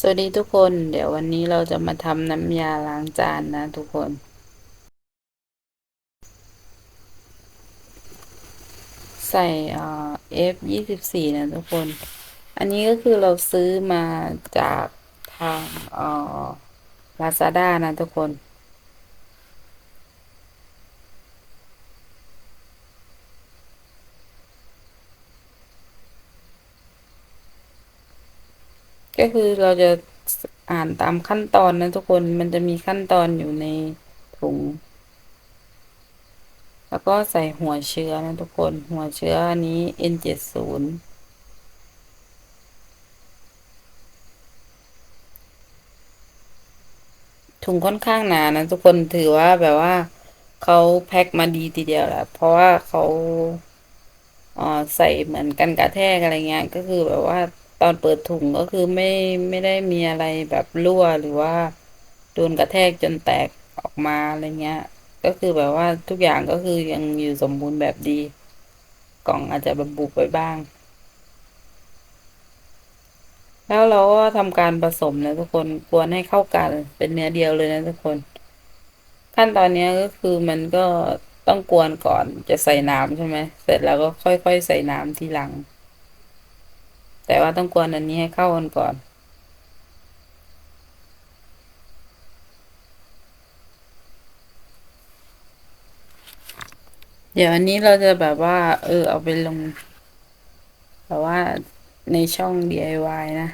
สวัสดีทุกคน เดี๋ยววันนี้เราจะมาทำน้ำยาล้างจานนะทุกคน ใส่เอ่อ F ยี่สิบสี่นะทุกคน อันนี้ก็คือเราซื้อมาจากทางเอ่อ Lazada นะทุกคน ก็คือเราจะอ่านตามขั้นตอนนะทุกคนมันจะมีขั้นตอนอยู่ในถุง แล้วก็ใส่หัวเชื้อนะทุกคน หัวเชื้ออันนี้ N70 ถุงค่อนข้างหนานะทุกคนถือว่าแบบว่าเขาแพ็คมาดีทีเดียวแหละเพราะว่าเขาเออใส่เหมือนกันกระแทกอะไรเงี้ย ก็คือแบบว่า ตอนเปิดถุงก็คือไม่ไม่ได้มีอะไรแบบรั่วหรือว่าโดนกระแทกจนแตกออกมาอะไรเงี้ย ก็คือแบบว่าทุกอย่างก็คือยังอยู่สมบูรณ์แบบดี กล่องอาจจะบบุไปบ้าง แล้วเราก็ทำการผสมนะทุกคนกวนให้เข้ากันเป็นเนื้อเดียวเลยนะทุกคน ขั้นตอนนี้ก็คือมันก็ต้องกวนก่อนจะใส่น้ำใช่ไหมเสร็จแล้วก็ค่อยๆใส่น้ำทีหลัง แต่ว่าต้องกวนอันนี้ให้เข้ากันก่อน เดี๋ยวอันนี้เราจะแบบว่า เออ เอาไปลงแบบว่าในช่อง DIY นะ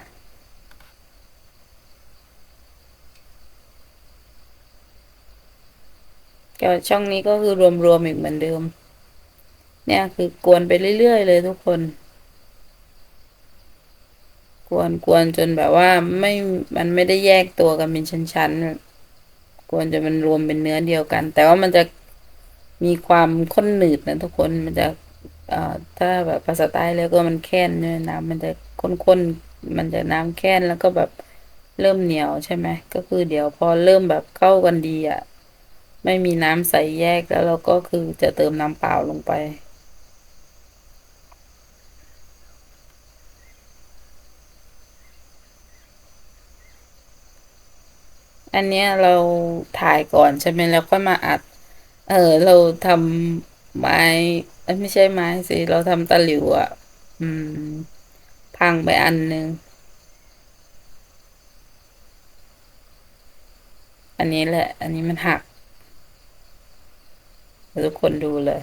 ก็ช่องนี้ก็คือรวมๆอีกเหมือนเดิม เนี่ยคือกวนไปเรื่อยๆเลยทุกคน วนกวนจนแบบว่าไม่มันไม่ได้แยกตัวกันเป็นชั้นๆกวนจนมันรวมเป็นเนื้อเดียวกัน แต่ว่ามันจะมีความข้นหนืดนะทุกคนมันจะเอ่อถ้าแบบภาษาใต้แล้วก็มันแค้นเนี่ยน้ำมันจะข้นๆมันจะน้ำแค้นแล้วก็แบบเริ่มเหนียวใช่ไหมก็คือเดี๋ยวพอเริ่มแบบเข้ากันดีอะ ไม่มีน้ำใสแยกแล้วเราก็คือจะเติมน้ำเปล่าลงไป อันเนี้ยเราถ่ายก่อนใช่ไหมแล้วค่อยมาอัด เออ เราทำไม้ไม่ใช่ไม้สิเราทำตะหลิวอะ อืม พังไปอันหนึ่งอันนี้แหละ อันนี้มันหักทุกคนดูเลย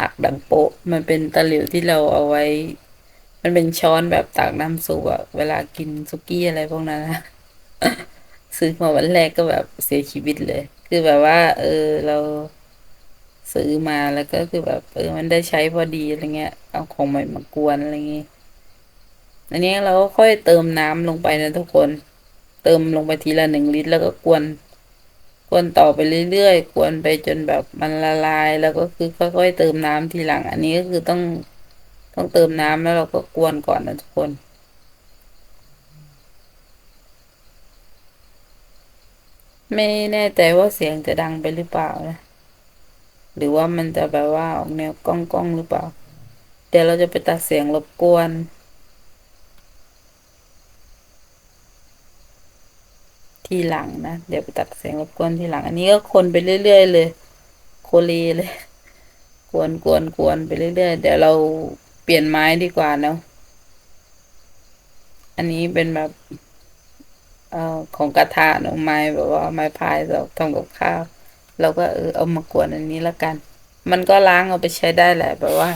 หักดังโปะมันเป็นตะหลิวที่เราเอาไว้ มันเป็นช้อนแบบตักน้ำซุปอะเวลากินซุกี้อะไรพวกนั้นนะ ซื้อมาวันแรกก็แบบเสียชีวิตเลย คือแบบว่า เออเราซื้อมาแล้วก็คือแบบเออมันได้ใช้พอดีอะไรเงี้ย เอาของใหม่มากวนอะไรเงี้ยอันนี้เราก็ค่อยเติมน้ำลงไปนะทุกคน เติมลงไปทีละหนึ่งลิตร แล้วก็กวน กวนต่อไปเรื่อยๆกวนไปจนแบบมันละลาย แล้วก็คือค่อยๆเติมน้ำทีหลัง อันนี้ก็คือต้องต้องเติมน้ำแล้วเราก็กวนก่อนนะทุกคน ไม่แน่ใจว่าเสียงจะดังไปหรือเปล่านะ หรือว่ามันจะแบบว่าออกแนวก้องก้องหรือเปล่า เดี๋ยวเราจะไปตัดเสียงรบกวน ทีหลังนะ เดี๋ยวไปตัดเสียงรบกวนทีหลัง อันนี้ก็คนไปเรื่อยๆเลย โคเลเลย กวนกวนกวนไปเรื่อยๆ เดี๋ยวเราเปลี่ยนไม้ดีกว่าเนาะ อันนี้เป็นแบบ ของกระทะเนาะไม้แบบว่าไม้พายเราทำกับข้าวเราก็เออเอามากวนอันนี้แล้วกัน มันก็ล้างเอาไปใช้ได้แหละแบบว่า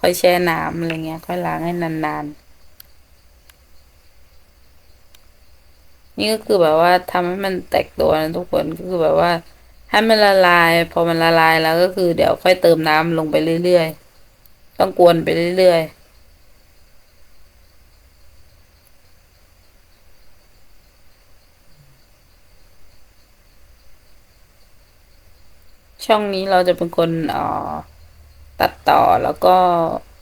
ค่อยแช่น้ำอะไรเงี้ย ค่อยล้างให้นานๆ นี่ก็คือแบบว่าทำให้มันแตกตัวนะทุกคนก็คือแบบว่า ให้มันละลาย พอมันละลายแล้วก็คือเดี๋ยวค่อยเติมน้ำลงไปเรื่อยๆ ต้องกวนไปเรื่อยๆ ช่องนี้เราจะเป็นคนออตัดต่อแล้วก็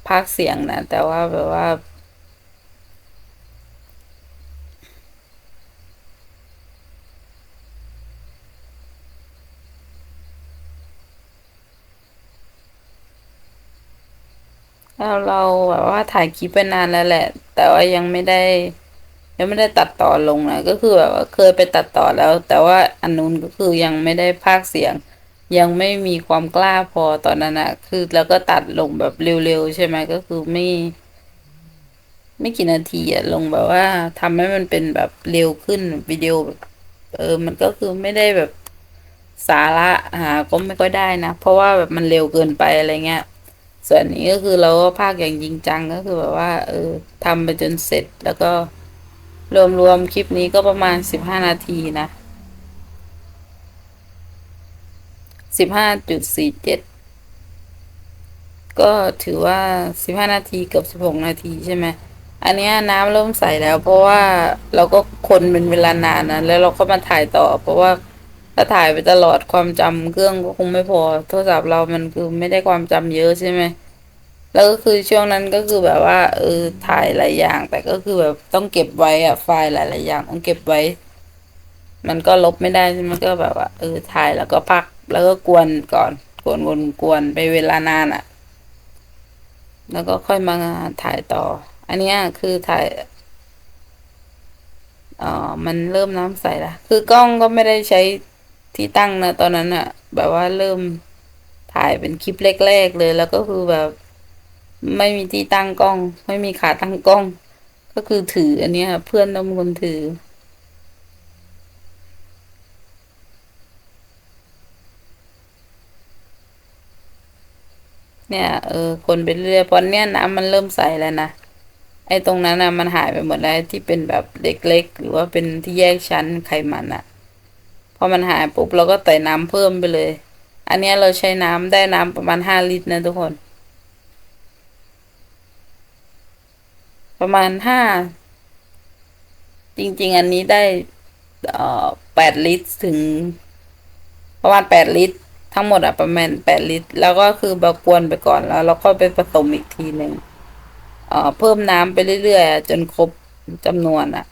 พากเสียงนะ แต่ว่าแบบว่า แล้วเราแบบว่าถ่ายคลิปไปนานแล้วแหละ แต่ว่ายังไม่ได้ ยังไม่ได้ตัดต่อลงนะ ก็คือแบบว่าเคยไปตัดต่อแล้ว แต่ว่าอันนู้นก็คือยังไม่ได้พากเสียง ยังไม่มีความกล้าพอตอนนั้นอะคือแล้วก็ตัดลงแบบเร็วๆใช่ไหมก็คือไม่ ไม่กี่นาทีอะลงแบบว่าทำให้มันเป็นแบบเร็วขึ้นวิดีโอแบบเออ มันก็คือไม่ได้แบบสาระหาก็ไม่ค่อยได้นะ เพราะว่าแบบมันเร็วเกินไปอะไรเงี้ย ส่วนนี้ก็คือเราก็พากย์อย่างจริงจังก็คือแบบว่า เออทำไปจนเสร็จแล้วก็รวมๆคลิปนี้ก็ประมาณสิบห้านาทีนะ สิบห้าจุดสี่เจ็ดก็ถือว่าสิบห้านาทีเกือบสิบหกนาทีใช่ไหมอันเนี้ยน้ำเริ่มใสแล้ว เพราะว่าเราก็คนเป็นเวลานานนะแล้วเราก็มาถ่ายต่อ เพราะว่าถ้าถ่ายไปตลอดความจำเครื่องก็คงไม่พอ โทรศัพท์เรามันคือไม่ได้ความจำเยอะใช่ไหมแล้วก็คือช่วงนั้นก็คือแบบว่าเออถ่ายหลายอย่าง แต่ก็คือแบบต้องเก็บไว้อะไฟล์หลายๆอย่างต้องเก็บไว้ มันก็ลบไม่ได้ใช่ไหมก็แบบว่าเออถ่ายแล้วก็พัก แล้วก็กวนก่อนกวนวนกวนไปเวลานานอะแล้วก็ค่อยมาถ่ายต่อ อันเนี้ยคือถ่ายอ๋อมันเริ่มน้ำใสละคือกล้องก็ไม่ได้ใช้ที่ตั้งนะตอนนั้นอะแบบว่าเริ่มถ่ายเป็นคลิปแรกๆเลย แล้วก็คือแบบ ไม่มีที่ตั้งกล้อง ไม่มีขาตั้งกล้อง ก็คือถืออันเนี้ยเพื่อนต้องคนถือ เนี่ยเออคนไปเรื่อยๆพอเนี้ยน้ำมันเริ่มใสแล้วนะไอ้ตรงนั้นนะมันหายไปหมดแล้วที่เป็นแบบเล็กๆหรือว่าเป็นที่แยกชั้นไขมันอะพอมันหายปุ๊บเราก็ใส่น้ำเพิ่มไปเลย อันนี้เราใช้น้ำได้น้ำประมาณห้าลิตรนะทุกคน ประมาณห้าจริง ๆ อันนี้ได้เอ่อแปดลิตรถึงประมาณแปดลิตร ทั้งหมดอะประมาณแปดลิตร แล้วก็คือบบกวนไปก่อนแล้วเราก็ไปผสมอีกทีหนึ่งเอ่อเพิ่มน้ำไปเรื่อยๆจนครบจำนวนอะ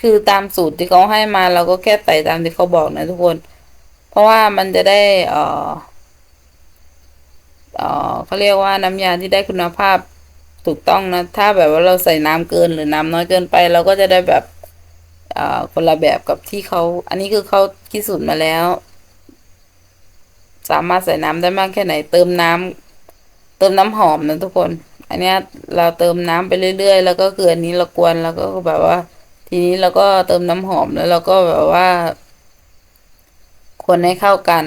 คือตามสูตรที่เขาให้มาเราก็แค่ใส่ตามที่เขาบอกนะทุกคน เพราะว่ามันจะได้เอ่อเอ่อเขาเรียกว่าน้ำยาที่ได้คุณภาพถูกต้องนะ ถ้าแบบว่าเราใส่น้ำเกินหรือน้ำน้อยเกินไป เราก็จะได้แบบอ่อคนละแบบกับที่เขา อันนี้คือเขาคิดสูตรมาแล้ว สามารถใส่น้ำได้มากแค่ไหน เติมน้ำเติมน้ำหอมนะทุกคน อันนี้เราเติมน้ำไปเรื่อย ๆ แล้วก็คืออันนี้เรากวนแล้วก็แบบว่า ทีนี้เราก็เติมน้ำหอมแล้วเราก็แบบว่า คนให้เข้ากัน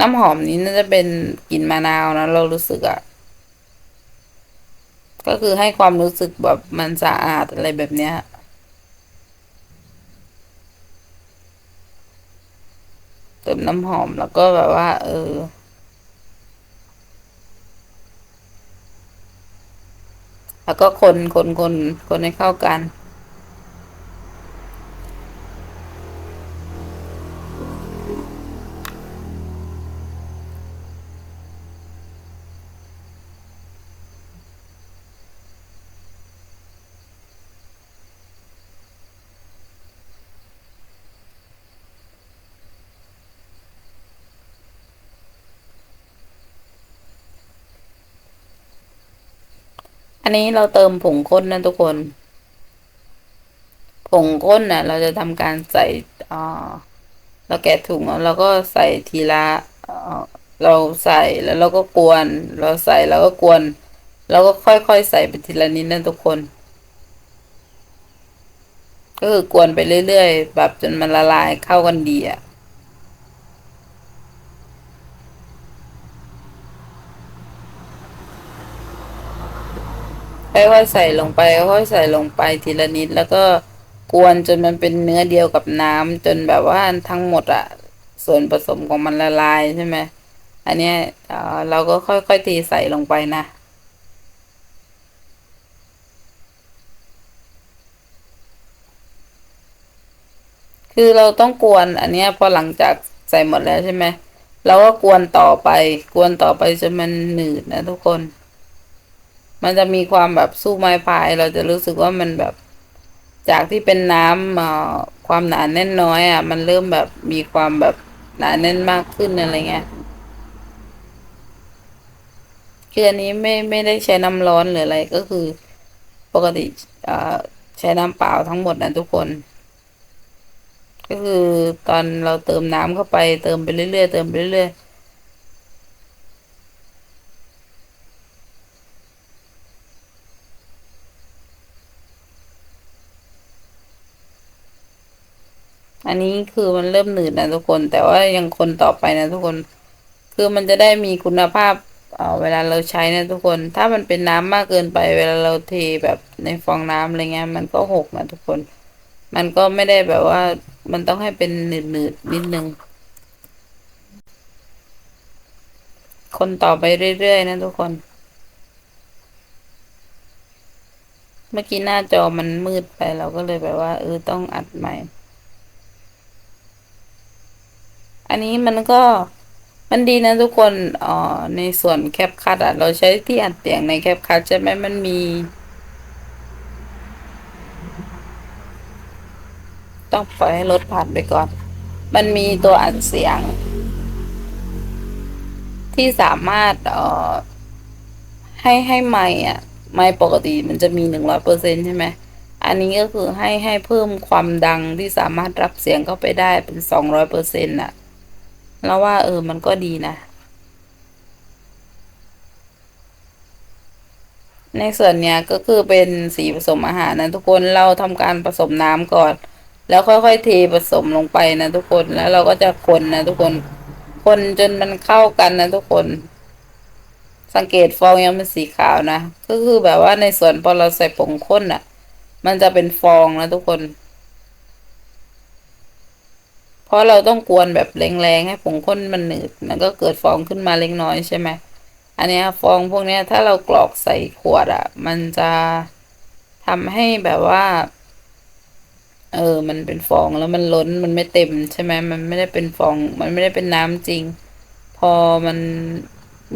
น้ำหอมนี้น่าจะเป็นกลิ่นมะนาวนะเรารู้สึกอะก็คือให้ความรู้สึกแบบมันสะอาดอะไรแบบเนี้ย เติมน้ำหอมแล้วก็แบบว่า เออ แล้วก็คนคนคนคนให้เข้ากัน อันนี้เราเติมผงข้นนะทุกคน ผงข้นน่ะ เราจะทำการใส่อ่าเราแกะถุงแล้วเราก็ใส่ทีละเราใส่แล้วเราก็กวน เราใส่แล้วก็กวนแล้วก็ค่อยๆใส่ไปทีละนิดนะทุกคน ก็คือกวนไปเรื่อยๆแบบจนมันละลายเข้ากันดีอะ ค่อยๆใส่ลงไปค่อยๆใส่ลงไปทีละนิด แล้วก็กวนจนมันเป็นเนื้อเดียวกับน้ำจนแบบว่าทั้งหมดอะส่วนผสมของมันละลายใช่ไหมอันนี้เราก็ค่อยๆตีใส่ลงไปนะคือเราต้องกวนอันนี้พอหลังจากใส่หมดแล้วใช่ไหมเราก็กวนต่อไป กวนต่อไปจนมันหนืดนะทุกคน มันจะมีความแบบสู้ไม้พายเราจะรู้สึกว่ามันแบบ จากที่เป็นน้ำความหนาแน่นน้อยอะ มันเริ่มแบบมีความแบบหนาแน่นมากขึ้นอะไรเงี้ยคืออันนี้ไม่ไม่ได้ใช้น้ำร้อนหรืออะไรก็คือปกติใช้น้ำเปล่าทั้งหมดนะทุกคน ก็คือตอนเราเติมน้ำเข้าไปเติมไปเรื่อยๆเติมไปเรื่อยๆ อันนี้คือมันเริ่มหนืดนะทุกคน แต่ว่ายังคนต่อไปนะทุกคน คือมันจะได้มีคุณภาพเอเวลาเราใช้นะทุกคน ถ้ามันเป็นน้ำมากเกินไป เวลาเราเทแบบในฟองน้ำอะไรเงี้ย มันก็หกนะทุกคน มันก็ไม่ได้แบบว่า มันต้องให้เป็นหนืดหนืดนิดนึง คนต่อไปเรื่อยๆนะทุกคน เมื่อกี้หน้าจอมันมืดไปเราก็เลยแบบว่าเออต้องอัดใหม่ อันนี้มันก็มันดีนะทุกคนอ๋อในส่วนแคปคัดอะเราใช้ที่อัดเสียงในแคปคัดใช่ไหมมันมี ต้องปล่อยให้รถผ่านไปก่อน มันมีตัวอัดเสียง ที่สามารถเอ่อให้ให้ไมค์อะ ไมค์ปกติมันจะมีหนึ่งร้อยเปอร์เซ็นใช่ไหมอันนี้ก็คือให้ให้เพิ่มความดังที่สามารถรับเสียงเข้าไปได้เป็นสองร้อยเปอร์เซ็นต์อะ แล้วว่า เออ มันก็ดีนะ ในส่วนเนี้ยก็คือเป็นสีผสมอาหารนะทุกคนเราทำการผสมน้ำก่อน แล้วค่อยๆเทผสมลงไปนะทุกคนแล้วเราก็จะคนนะทุกคน คนจนมันเข้ากันนะทุกคน สังเกตฟองยังเป็นสีขาวนะก็คือแบบว่าในส่วนพอเราใส่ผงข้นอะ มันจะเป็นฟองนะทุกคน ราะเราต้องกวนแบบแรงๆให้ผงข้นมันหนืดมันก็เกิดฟองขึ้นมาเล็กน้อยใช่ไหมอันนี้ฟองพวกนี้ถ้าเรากรอกใส่ขวดอะ่ะ มันจะทำให้แบบว่า เออ มันเป็นฟองแล้วมันล้นมันไม่เต็มใช่ไหมมันไม่ได้เป็นฟอง มันไม่ได้เป็นน้ำจริง พอมัน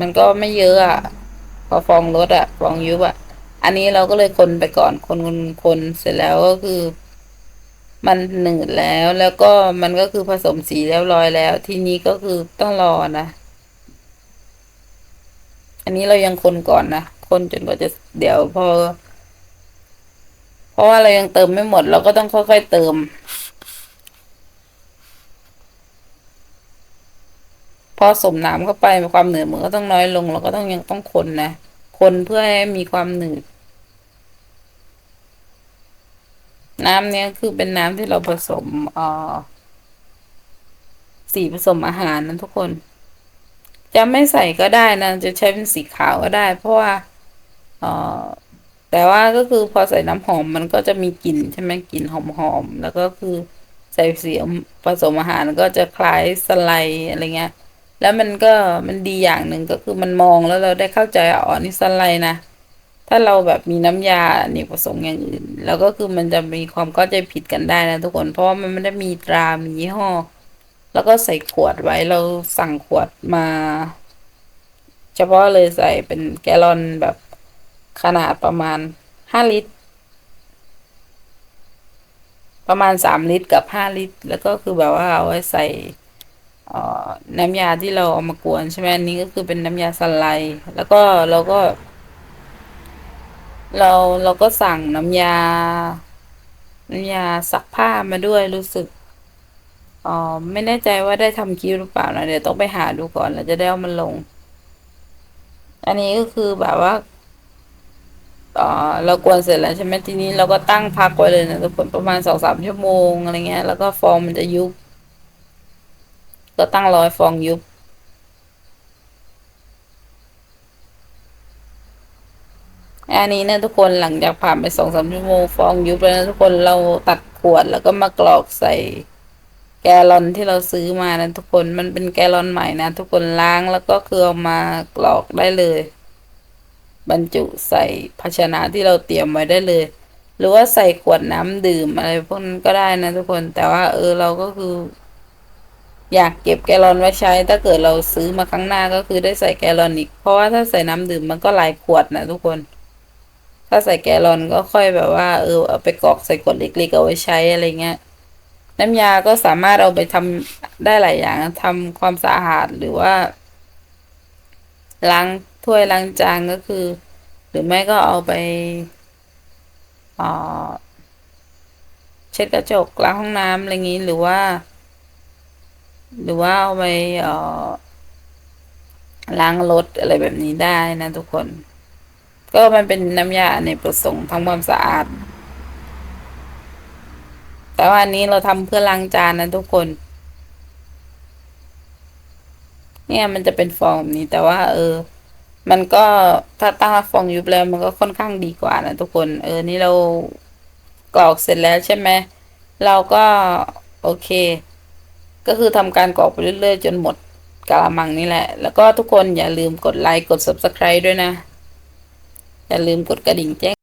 มันก็ไม่เยอะอะ่ะ พอฟองลดอะ่ะ ฟองยุบอะ่ะ อันนี้เราก็เลยคนไปก่อนคนคนคนเสร็จแล้วก็คือ มันหนืดแล้วแล้วก็มันก็คือผสมสีเรียบร้อยแล้ว ทีนี้ก็คือต้องรอนะ อันนี้เรายังคนก่อนนะ คนจนกว่าจะเดี๋ยวพอ เพราะว่าเรายังเติมไม่หมด เราก็ต้องค่อยๆเติม พอสมน้ำเข้าไปความหนืดมันก็ต้องน้อยลง เราก็ต้องยังต้องคนนะ คนเพื่อให้มีความหนืด น้ำเนี้ยคือเป็นน้ำที่เราผสมออสีผสมอาหารนะทุกคน จะไม่ใส่ก็ได้นะ จะใช้เป็นสีขาวก็ได้ เพราะว่าออแต่ว่าก็คือพอใส่น้ำหอมมันก็จะมีกลิ่นใช่ไหมกลิ่นหอมๆแล้วก็คือใส่สีผสมอาหารก็จะคล้ายสไลด์อะไรเงี้ย แล้วมันก็มันดีอย่างหนึ่งก็คือมันมองแล้วเราได้เข้าใจอ๋อนี่สไลด์นะ ถ้าเราแบบมีน้ำยาเนี่ยผสมอย่างอื่น แล้วก็คือมันจะมีความเข้าใจผิดกันได้นะทุกคนเพราะว่ามันไม่ได้มีตรา มียี่ห้อ แล้วก็ใส่ขวดไว้เราสั่งขวดมา เฉพาะเลยใส่เป็นแกลลอนแบบขนาดประมาณห้าลิตร ประมาณสามลิตรกับห้าลิตร แล้วก็คือแบบว่าเอาไว้ใส่น้ำยาที่เราเอามากวนใช่ไหมอันนี้ก็คือเป็นน้ำยาสไลด์แล้วก็เราก็ เราเราก็สั่งน้ำยา น้ำยาซักผ้ามาด้วยรู้สึกอ๋อไม่แน่ใจว่าได้ทำคิวหรือเปล่านะเดี๋ยวต้องไปหาดูก่อนแล้วจะได้เอามันลง อันนี้ก็คือแบบว่าอ๋อเรากวนเสร็จแล้วใช่ไหมทีนี้เราก็ตั้งพักไว้เลยนะทุกคนประมาณสองสามชั่วโมงอะไรเงี้ย แล้วก็ฟองมันจะยุบ ก็ตั้งรอยฟองยุบ อันนี้นะทุกคนหลังจากผ่านไปสองสามชั่วโมงฟองยุบแล้วนะทุกคนเราตัดขวดแล้วก็มากรอกใส่ แกลลอนที่เราซื้อมานะทุกคนมันเป็นแกลลอนใหม่นะทุกคนล้างแล้วก็คือเอามากรอกได้เลย บรรจุใส่ภาชนะที่เราเตรียมไว้ได้เลย หรือว่าใส่ขวดน้ำดื่มอะไรพวกนั้นก็ได้นะทุกคนแต่ว่า เออเราก็คือ อยากเก็บแกลลอนไว้ใช้ ถ้าเกิดเราซื้อมาครั้งหน้าก็คือได้ใส่แกลลอนอีก เพราะว่าถ้าใส่น้ำดื่มมันก็หลายขวดนะทุกคน ถ้าใส่แกลลอนก็ค่อยแบบว่า เออเอาไปกรอกใส่ขวดเล็กๆเอาไว้ใช้อะไรเงี้ยน้ำยาก็สามารถเอาไปทำได้หลายอย่างทำความสะอาดหรือว่า ล้างถ้วยล้างจานก็คือ หรือไม่ก็เอาไปอ่าเช็ดกระจกล้างห้องน้ำอะไรอย่างนี้หรือว่า หรือว่าเอาไปเอ่อล้างรถอะไรแบบนี้ได้นะทุกคน ก็มันเป็นน้ำยาอเนประสงค์ทำความสะอาด แต่ว่าอันนี้เราทำเพื่อล้างจานนะทุกคน เนี่ยมันจะเป็นฟองแบบนี้แต่ว่า เออ มันก็ถ้าตั้งฟองยุบแล้วมันก็ค่อนข้างดีกว่านะทุกคน เออ นี่เรากรอกเสร็จแล้วใช่ไหมเราก็โอเค ก็คือทำการกรอกไปเรื่อยๆจนหมดกะละมังนี่แหละ แล้วก็ทุกคนอย่าลืมกดไลค์กด subscribe ด้วยนะ อย่าลืมกดกระดิ่งแจ้ง